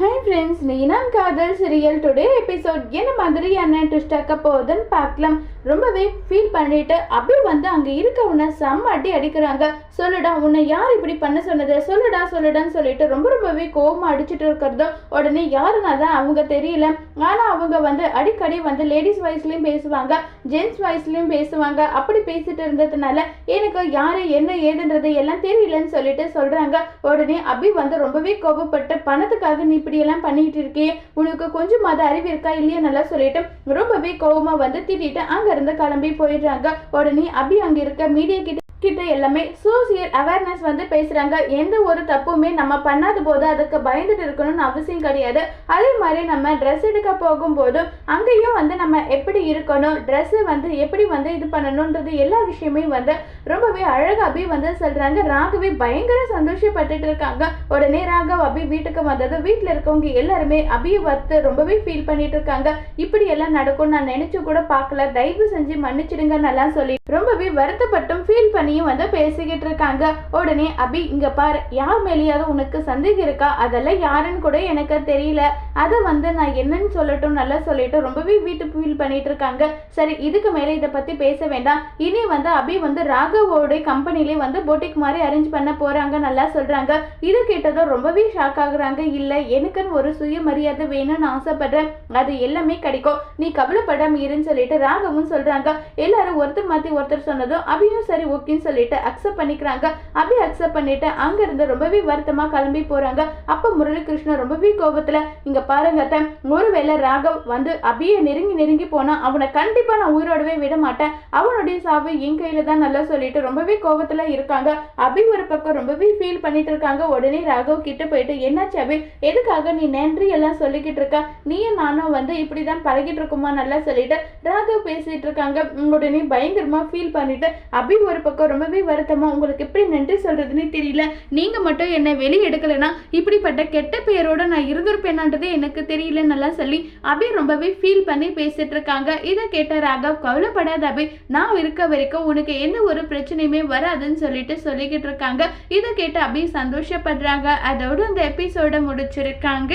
Hi friends நீனாம் காதல் serial today episode என்ன மாதிரியான ட்விஸ்ட் ஆக்க போகுதுன்னு பார்க்கலாம். ரொம்பவே ஃபீல் பண்ணிட்டு அபி வந்து அங்கே இருக்கவனை செம்ம அடி அடிக்கிறாங்க. சொல்லுடா உன்னை யார் இப்படி பண்ண சொன்னது? சொல்லுடா சொல்லுடான்னு சொல்லிட்டு ரொம்ப ரொம்பவே கோபமாக அடிச்சிட்டு இருக்கிறதோ. உடனே யாருன்னா தான் அவங்க தெரியல. ஆனால் அவங்க வந்து அடிக்கடி வந்து லேடிஸ் வாய்ஸ்லேயும் பேசுவாங்க ஜென்ஸ் வாய்ஸ்லேயும் பேசுவாங்க. அப்படி பேசிட்டு இருந்ததுனால எனக்கு யார் என்ன ஏதுன்றது எல்லாம் தெரியலன்னு சொல்லிட்டு சொல்கிறாங்க உடனே அபி வந்து ரொம்பவே கோபப்பட்டு பணத்துக்காக நீ இப்படியெல்லாம் பண்ணிட்டு இருக்கே. உனக்கு கொஞ்சமாவது அறிவு இருக்கா இல்லையா நல்லா சொல்லிட்டு ரொம்பவே கோபமா வந்து திட்டிட்டு அங்க இருந்து கிளம்பி போயிடுறாங்க. உடனே அபி அங்க இருக்க மீடியா கிட்ட கிட்ட எல்லாமே சோசியல் அவேர்னஸ் வந்து பேசுகிறாங்க எந்த ஒரு தப்புமே நம்ம பண்ணாத போது அதுக்கு பயந்துட்டு இருக்கணும்னு அவசியம் கிடையாது. அதே மாதிரி நம்ம ட்ரெஸ் எடுக்க போகும்போதும் அங்கேயும் வந்து நம்ம எப்படி இருக்கணும் ட்ரெஸ்ஸு வந்து எப்படி வந்து இது பண்ணணுன்றது எல்லா விஷயமே வந்து ரொம்பவே அழகா அபி வந்து சொல்கிறாங்க ராகவி பயங்கர சந்தோஷப்பட்டுட்டு இருக்காங்க. உடனே ராகவ் அபி வீட்டுக்கு வந்தது வீட்டில் இருக்கவங்க எல்லாருமே அபியை பார்த்து ரொம்பவே ஃபீல் பண்ணிட்டு இருக்காங்க. இப்படி எல்லாம் நடக்கும் நான் நினைச்சு கூட பார்க்கல. தயவு செஞ்சு மன்னிச்சிடுங்கன்னு எல்லாம் சொல்லி ரொம்பவே வருத்தப்பட்டும் ஃபீல் பண்ணி பண்ணியும் வந்து பேசிக்கிட்டு இருக்காங்க. உடனே அபி இங்க பாரு. யார் மேலேயாவது உனக்கு சந்தேகம் இருக்கா? அதெல்லாம் யாருன்னு கூட எனக்கு தெரியல. அதை வந்து நான் என்னன்னு சொல்லட்டும் நல்லா சொல்லிட்டு ரொம்பவே வீட்டு ஃபீல் பண்ணிட்டு இருக்காங்க. சரி இதுக்கு மேலே இதை பத்தி பேச வேண்டாம். இனி வந்து அபி வந்து ராகவோட கம்பெனிலே வந்து போட்டிக் மாதிரி அரேஞ்ச் பண்ண போறாங்க நல்லா சொல்றாங்க. இது கேட்டதும் ரொம்பவே ஷாக் ஆகுறாங்க. இல்ல எனக்குன்னு ஒரு சுயமரியாதை வேணும்னு ஆசைப்படுறேன். அது எல்லாமே கிடைக்கும். நீ கவலைப்படாம இருன்னு சொல்லிட்டு ராகவும் சொல்றாங்க. எல்லாரும் ஒருத்தர் மாத்தி ஒருத்தர் சொன்னதும் அபியும் சரி ஓகே அப்படின்னு சொல்லிட்டு அக்செப்ட் பண்ணிக்கிறாங்க. அபி அக்செப்ட் பண்ணிட்டு அங்க இருந்து ரொம்பவே வருத்தமா கிளம்பி போறாங்க. அப்ப முரளிகிருஷ்ணன் ரொம்பவே கோபத்துல இங்க பாருங்க அத்தை, ஒருவேளை ராகவ் வந்து அபியை நெருங்கி நெருங்கி போனா அவனை கண்டிப்பா நான் உயிரோடவே விட மாட்டேன். அவனுடைய சாவு என் கையில தான் நல்லா சொல்லிட்டு ரொம்பவே கோபத்துல இருக்காங்க. அபி ஒரு பக்கம் ரொம்பவே ஃபீல் பண்ணிட்டு இருக்காங்க. உடனே ராகவ் கிட்ட போயிட்டு என்னாச்சு அபி? எதுக்காக நீ நன்றி எல்லாம் சொல்லிக்கிட்டு இருக்க? நீயும் நானும் வந்து இப்படிதான் பழகிட்டு இருக்குமா? நல்லா சொல்லிட்டு ராகவ் பேசிட்டு இருக்காங்க. உடனே பயங்கரமா ஃபீல் பண்ணிட்டு அபி ஒரு பக்கம் ரொம்பவே வருத்தமா உங்களுக்கு எப்படி நன்றி சொல்றதுன்னு தெரியல. நீங்க மட்டும் என்ன வெளியே எடுக்கலைன்னா இப்படிப்பட்ட கெட்ட பெயரோட நான் இருந்திருப்பேனான்றதே எனக்கு தெரியல நல்லா சொல்லி அபி ரொம்பவே ஃபீல் பண்ணி பேசிட்டு இருக்காங்க. இதை கேட்ட ராகவ் கவலைப்படாத அபி நான் இருக்க வரைக்கும் உனக்கு எந்த ஒரு பிரச்சனையுமே வராதுன்னு சொல்லிட்டு சொல்லிக்கிட்டு இருக்காங்க. இதை கேட்டு அபி சந்தோஷப்படுறாங்க. அதோட அந்த எபிசோட முடிச்சிருக்காங்க.